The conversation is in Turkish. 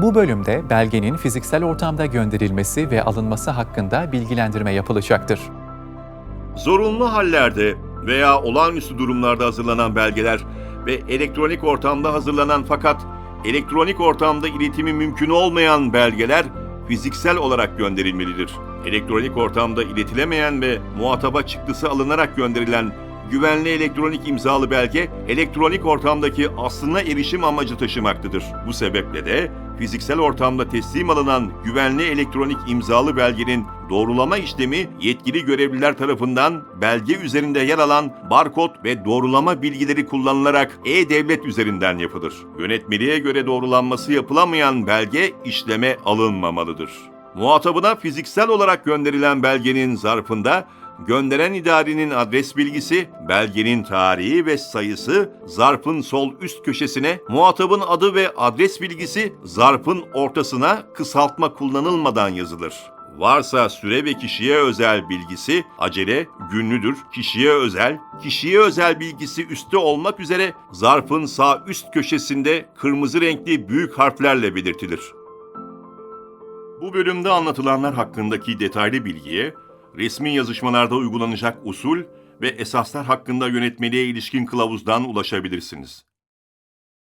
Bu bölümde belgenin fiziksel ortamda gönderilmesi ve alınması hakkında bilgilendirme yapılacaktır. Zorunlu hallerde veya olağanüstü durumlarda hazırlanan belgeler ve elektronik ortamda hazırlanan fakat elektronik ortamda iletimi mümkün olmayan belgeler fiziksel olarak gönderilmelidir. Elektronik ortamda iletilemeyen ve muhataba çıktısı alınarak gönderilen güvenli elektronik imzalı belge elektronik ortamdaki aslına erişim amacı taşımaktadır. Bu sebeple de fiziksel ortamda teslim alınan güvenli elektronik imzalı belgenin doğrulama işlemi yetkili görevliler tarafından belge üzerinde yer alan barkod ve doğrulama bilgileri kullanılarak e-devlet üzerinden yapılır. Yönetmeliğe göre doğrulanması yapılamayan belge işleme alınmamalıdır. Muhatabına fiziksel olarak gönderilen belgenin zarfında gönderen idarenin adres bilgisi, belgenin tarihi ve sayısı zarfın sol üst köşesine, muhatabın adı ve adres bilgisi zarfın ortasına kısaltma kullanılmadan yazılır. Varsa süre ve kişiye özel bilgisi acele, günlüdür, kişiye özel, kişiye özel bilgisi üstte olmak üzere zarfın sağ üst köşesinde kırmızı renkli büyük harflerle belirtilir. Bu bölümde anlatılanlar hakkındaki detaylı bilgiye, resmi yazışmalarda uygulanacak usul ve esaslar hakkında yönetmeliğe ilişkin kılavuzdan ulaşabilirsiniz.